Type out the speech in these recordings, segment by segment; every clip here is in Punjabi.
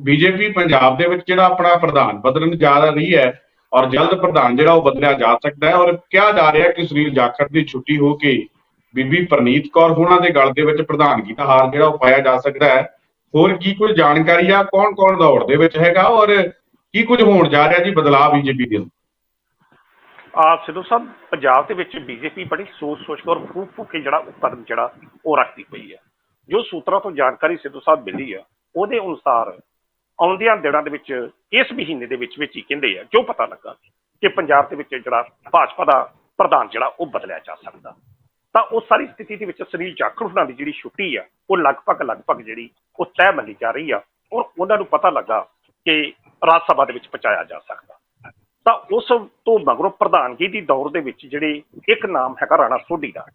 ਬੀਜੇਪੀ ਪੰਜਾਬ ਦੇ ਵਿੱਚ ਜਿਹੜਾ ਆਪਣਾ ਪ੍ਰਧਾਨ ਬਦਲਣ ਜਾ ਰਹੀ ਹੈ ਔਰ ਜਲਦ ਪ੍ਰਧਾਨ ਜਿਹੜਾ ਉਹ ਬਦਲਿਆ ਜਾ ਸਕਦਾ ਹੈ ਔਰ ਕਿਹਾ ਜਾ ਰਿਹਾ ਕਿ ਸੁਨੀਲ ਜਾਖੜ ਦੀ ਛੁੱਟੀ ਹੋ ਕੇ ਬੀਬੀ ਪ੍ਰਨੀਤ ਕੌਰ ਹੋਣਾ ਦੇ ਗਲ ਦੇ ਵਿੱਚ ਪ੍ਰਧਾਨਗੀ ਦਾ ਹਾਰ ਜਿਹੜਾ ਉਹ ਪਾਇਆ ਜਾ ਸਕਦਾ ਹੈ। ਹੋਰ ਕੀ ਕੋਈ ਜਾਣਕਾਰੀ ਆ? ਕੌਣ ਕੌਣ ਦੌੜ ਦੇ ਵਿੱਚ ਹੈਗਾ ਔਰ ਕੀ ਕੁਝ ਹੋਣ ਜਾ ਰਿਹਾ ਜੀ ਬਦਲਾਅ ਬੀਜੇਪੀ ਦੇ ਆ ਸਿੱਧੂ ਸਾਹਿਬ, ਪੰਜਾਬ ਦੇ ਵਿੱਚ ਬੀਜੇਪੀ ਬੜੀ ਸੋਚ ਸੋਚ ਕੇ ਔਰ ਫੂਕ ਫੂਕ ਕੇ ਜਿਹੜਾ ਉਹ ਜਿਹੜਾ ਉਹ ਰੱਖਦੀ ਪਈ ਹੈ। ਜੋ ਸੂਤਰਾਂ ਤੋਂ ਜਾਣਕਾਰੀ ਸਿੱਧੂ ਸਾਹਿਬ ਮਿਲੀ ਆ ਉਹਦੇ ਅਨੁਸਾਰ ਆਉਂਦਿਆਂ ਦਿਨਾਂ ਦੇ ਵਿੱਚ, ਇਸ ਮਹੀਨੇ ਦੇ ਵਿੱਚ ਵਿੱਚ ਹੀ ਕਹਿੰਦੇ ਆ ਜੋ ਪਤਾ ਲੱਗਾ ਕਿ ਪੰਜਾਬ ਦੇ ਵਿੱਚ ਜਿਹੜਾ ਭਾਜਪਾ ਦਾ ਪ੍ਰਧਾਨ ਜਿਹੜਾ, ਉਹ ਬਦਲਿਆ ਜਾ ਸਕਦਾ। ਤਾਂ ਉਹ ਸਾਰੀ ਸਥਿਤੀ ਦੇ ਵਿੱਚ ਸੁਨੀਲ ਜਾਖੜ ਹੁਣਾਂ ਦੀ ਜਿਹੜੀ ਛੁੱਟੀ ਆ, ਉਹ ਲਗਭਗ ਲਗਭਗ ਜਿਹੜੀ ਉਹ ਤੈਅ ਮੰਨੀ ਜਾ ਰਹੀ ਆ ਔਰ ਉਹਨਾਂ ਨੂੰ ਪਤਾ ਲੱਗਾ ਕਿ ਰਾਜ ਸਭਾ ਦੇ ਵਿੱਚ ਪਹੁੰਚਾਇਆ ਜਾ ਸਕਦਾ। ਤਾਂ ਉਸ ਤੋਂ ਮਗਰੋਂ ਪ੍ਰਧਾਨਗੀ ਦੀ ਦੌਰ ਦੇ ਵਿੱਚ ਜਿਹੜੇ ਇੱਕ ਨਾਮ ਹੈਗਾ ਰਾਣਾ ਸੋਢੀ ਦਾ।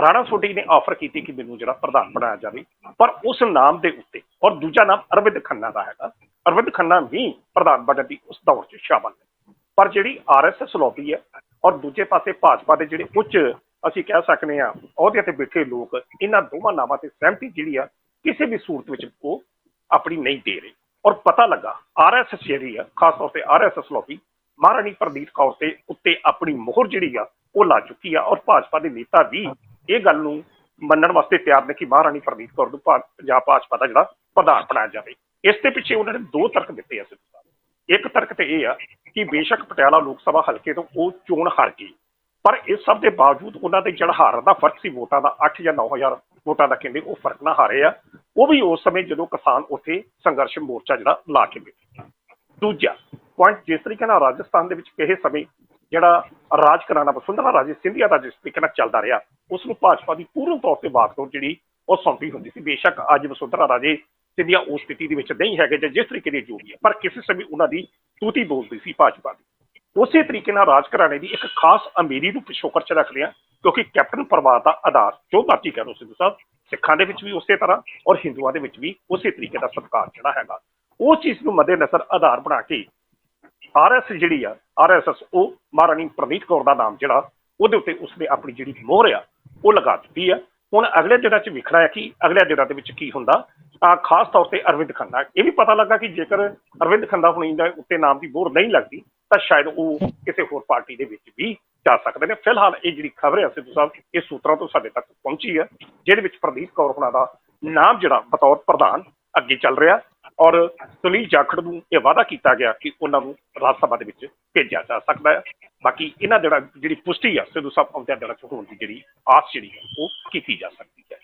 ਰਾਣਾ ਸੋਢੀ ਨੇ ਆਫਰ ਕੀਤੀ ਕਿ ਮੈਨੂੰ ਜਿਹੜਾ ਪ੍ਰਧਾਨ ਬਣਾਇਆ ਜਾਵੇ, ਪਰ ਉਸ ਨਾਮ ਦੇ ਉੱਤੇ ਔਰ ਦੂਜਾ ਨਾਮ ਅਰਵਿੰਦ ਖੰਨਾ ਦਾ ਹੈਗਾ। ਅਰਵਿੰਦ ਖੰਨਾ ਵੀ ਪ੍ਰਧਾਨ ਬਣਨ ਦੀ ਉਸ ਦੌਰ 'ਚ ਸ਼ਾਮਲ ਨੇ। ਪਰ ਜਿਹੜੀ ਆਰਐਸਐਸ ਲੌਬੀ ਹੈ ਔਰ ਦੂਜੇ ਪਾਸੇ ਭਾਜਪਾ ਦੇ ਜਿਹੜੇ ਉੱਚ ਅਸੀਂ ਕਹਿ ਸਕਦੇ ਆ ਅਹੁਦੇ ਤੇ ਬੈਠੇ ਲੋਕ, ਇਹਨਾਂ ਦੋਵਾਂ ਨਾਵਾਂ ਤੇ ਸਹਿਮਤੀ ਜਿਹੜੀ ਆ ਕਿਸੇ ਵੀ ਸੂਰਤ ਵਿੱਚ ਉਹ ਆਪਣੀ ਨਹੀਂ ਦੇ ਰਹੇ। ਔਰ ਪਤਾ ਲੱਗਾ ਆਰਐਸਐਸ ਜਿਹੜੀ ਆ, ਖਾਸ ਤੌਰ ਤੇ ਆਰਐਸਐਸ ਲੌਬੀ ਮਹਾਰਾਣੀ ਪ੍ਰਦੀਪ ਕੌਰ ਤੇ ਉੱਤੇ ਆਪਣੀ ਮੋਹਰ ਜਿਹੜੀ ਆ ਉਹ ਲਾ ਚੁੱਕੀ ਆ ਔਰ ਭਾਜਪਾ ਦੇ ਨੇਤਾ ਵੀ ਇਹ ਗੱਲ ਨੂੰ ਮੰਨਣ ਵਾਸਤੇ ਤਿਆਰ ਨੇ ਕਿ ਮਹਾਰਾਣੀ ਪ੍ਰਦੀਪ ਕੌਰ ਨੂੰ ਭਾ- ਪੰਜਾਬ ਭਾਜਪਾ ਦਾ ਜਿਹੜਾ ਪ੍ਰਧਾਨ ਬਣਾਇਆ ਜਾਵੇ। ਇਸ ਦੇ ਪਿੱਛੇ ਉਹਨਾਂ ਨੇ ਦੋ ਤਰਕ ਦਿੱਤੇ ਆ ਸਿੱਧੂ ਸਾਹਿਬ। ਇੱਕ ਤਰਕ ਤੇ ਇਹ ਆ ਕਿ ਬੇਸ਼ੱਕ ਪਟਿਆਲਾ ਲੋਕ ਸਭਾ ਹਲਕੇ ਤੋਂ ਉਹ ਚੋਣ ਹਾਰ ਗਈ। ਪਰ ਇਸ ਸਭ ਦੇ ਬਾਵਜੂਦ ਉਹਨਾਂ ਦੇ ਜਿਹੜਾ ਹਾਰ ਦਾ ਫ਼ਰਕ ਸੀ, ਵੋਟਾਂ ਦਾ 8 ਜਾਂ 9000 ਵੋਟਾਂ ਦਾ ਕਹਿੰਦੇ ਉਹ ਫ਼ਰਕ ਨਾ ਹਾਰੇ ਆ। ਉਹ ਵੀ ਉਸ ਸਮੇਂ ਜਦੋਂ ਕਿਸਾਨ ਉੱਥੇ ਸੰਘਰਸ਼ ਮੋਰਚਾ ਜਿਹੜਾ ਲਾ ਕੇ ਬੈਠੇ। ਦੂਜਾ ਪੁਆਇੰਟ ਜਿਸ ਤਰੀਕੇ ਨਾਲ ਰਾਜਸਥਾਨ ਦੇ ਵਿੱਚ ਕਿਸੇ ਸਮੇਂ ਜਿਹੜਾ ਰਾਜ ਕਰਾਣਾ ਵਸੁੰਧਰਾ ਰਾਜੇ ਸਿੰਧੀਆ ਦਾ ਜਿਸ ਤਰੀਕੇ ਨਾਲ ਚੱਲਦਾ ਰਿਹਾ, ਉਸ ਨੂੰ ਭਾਜਪਾ ਦੀ ਪੂਰਨ ਤੌਰ ਤੇ ਬਾਗਡੋਰ ਜਿਹੜੀ ਉਹ ਸੌਂਪੀ ਹੁੰਦੀ ਸੀ। ਬੇਸ਼ੱਕ ਅੱਜ ਵਸੁੰਧਰਾ ਰਾਜੇ ਸਿੰਧੀਆ ਉਸ ਸਥਿਤੀ ਦੇ ਵਿੱਚ ਨਹੀਂ ਹੈਗੇ ਜਾਂ ਜਿਸ ਤਰੀਕੇ ਦੀ ਜੋੜੀ ਹੈ, ਪਰ ਕਿਸੇ ਸਮੇਂ ਉਹਨਾਂ ਦੀ ਤੂਤੀ ਬੋਲਦੀ ਸੀ ਭਾਜਪਾ ਦੀ। ਉਸੇ ਤਰੀਕੇ ਨਾਲ ਰਾਜ ਘਰਾਣੇ ਦੀ ਇੱਕ ਖਾਸ ਅਮੀਰੀ ਨੂੰ ਪਿਛੋਕੜ ਚ ਰੱਖਦੇ ਆ ਕਿਉਂਕਿ ਕੈਪਟਨ ਪਰਿਵਾਰ ਦਾ ਆਧਾਰ ਜੋ ਮਰਜ਼ੀ ਕਹਿ ਲਓ ਸਿੱਧੂ ਸਾਹਿਬ, ਸਿੱਖਾਂ ਦੇ ਵਿੱਚ ਵੀ ਉਸੇ ਤਰ੍ਹਾਂ ਔਰ ਹਿੰਦੂਆਂ ਦੇ ਵਿੱਚ ਵੀ ਉਸੇ ਤਰੀਕੇ ਦਾ ਸਤਿਕਾਰ ਜਿਹੜਾ ਹੈਗਾ। ਉਹ ਚੀਜ਼ ਨੂੰ ਮੱਦੇਨਜ਼ਰ ਆਧਾਰ ਬਣਾ ਕੇ ਆਰਐਸ ਜਿਹੜੀ ਆ ਆਰਐਸਐਸ ਉਹ ਮਹਾਰਾਣੀ ਪ੍ਰਨੀਤ ਕੌਰ ਦਾ ਨਾਮ ਜਿਹੜਾ, ਉਹਦੇ ਉੱਤੇ ਉਸਨੇ ਆਪਣੀ ਜਿਹੜੀ ਮੋਹਰ ਆ, ਉਹ ਲਗਾ ਦਿੱਤੀ ਆ। ਹੁਣ ਅਗਲੇ ਦਿਨਾਂ 'ਚ ਵਿਖਣਾ ਹੈ ਕਿ ਅਗਲੇ ਦਿਨਾਂ ਦੇ ਵਿੱਚ ਕੀ ਹੁੰਦਾ ਖਾਸ ਤੌਰ ਤੇ ਅਰਵਿੰਦ ਖੰਨਾ। ਇਹ ਵੀ ਪਤਾ ਲੱਗਾ ਕਿ ਜੇਕਰ ਅਰਵਿੰਦ ਖੰਨਾ ਹੁਣੀ ਦਾ ਉੱਤੇ ਨਾਮ ਦੀ ਮੋਹਰ ਨਹੀਂ ਲੱਗਦੀ, ਤਾਂ ਸ਼ਾਇਦ ਉਹ ਕਿਸੇ ਹੋਰ ਪਾਰਟੀ ਦੇ ਵਿੱਚ ਵੀ ਜਾ ਸਕਦੇ ਨੇ। ਫਿਲਹਾਲ ਇਹ ਜਿਹੜੀ ਖਬਰ ਹੈ ਸਿੱਧੂ ਸਾਹਿਬ, ਇਹ ਸੂਤਰਾਂ ਤੋਂ ਸਾਡੇ ਤੱਕ ਪਹੁੰਚੀ ਹੈ, ਜਿਹਦੇ ਵਿੱਚ ਪ੍ਰਦੀਪ ਕੌਰ ਹੁਣਾਂ ਦਾ ਨਾਮ ਜਿਹੜਾ ਬਤੌਰ ਪ੍ਰਧਾਨ ਅੱਗੇ ਚੱਲ ਰਿਹਾ ਔਰ ਸੁਨੀਲ ਜਾਖੜ ਨੂੰ ਇਹ ਵਾਅਦਾ ਕੀਤਾ ਗਿਆ ਕਿ ਉਹਨਾਂ ਨੂੰ ਰਾਜ ਸਭਾ ਦੇ ਵਿੱਚ ਭੇਜਿਆ ਜਾ ਸਕਦਾ ਹੈ। ਬਾਕੀ ਇਹਨਾਂ ਜਿਹੜਾ ਜਿਹੜੀ ਪੁਸ਼ਟੀ ਆ ਸਿੱਧੂ ਸਾਹਿਬ ਆਉਂਦਿਆਂ ਦਿਨਾਂ ਹੋਣ ਦੀ ਜਿਹੜੀ ਆਸ ਜਿਹੜੀ ਹੈ, ਉਹ ਕੀਤੀ ਜਾ ਸਕਦੀ ਹੈ।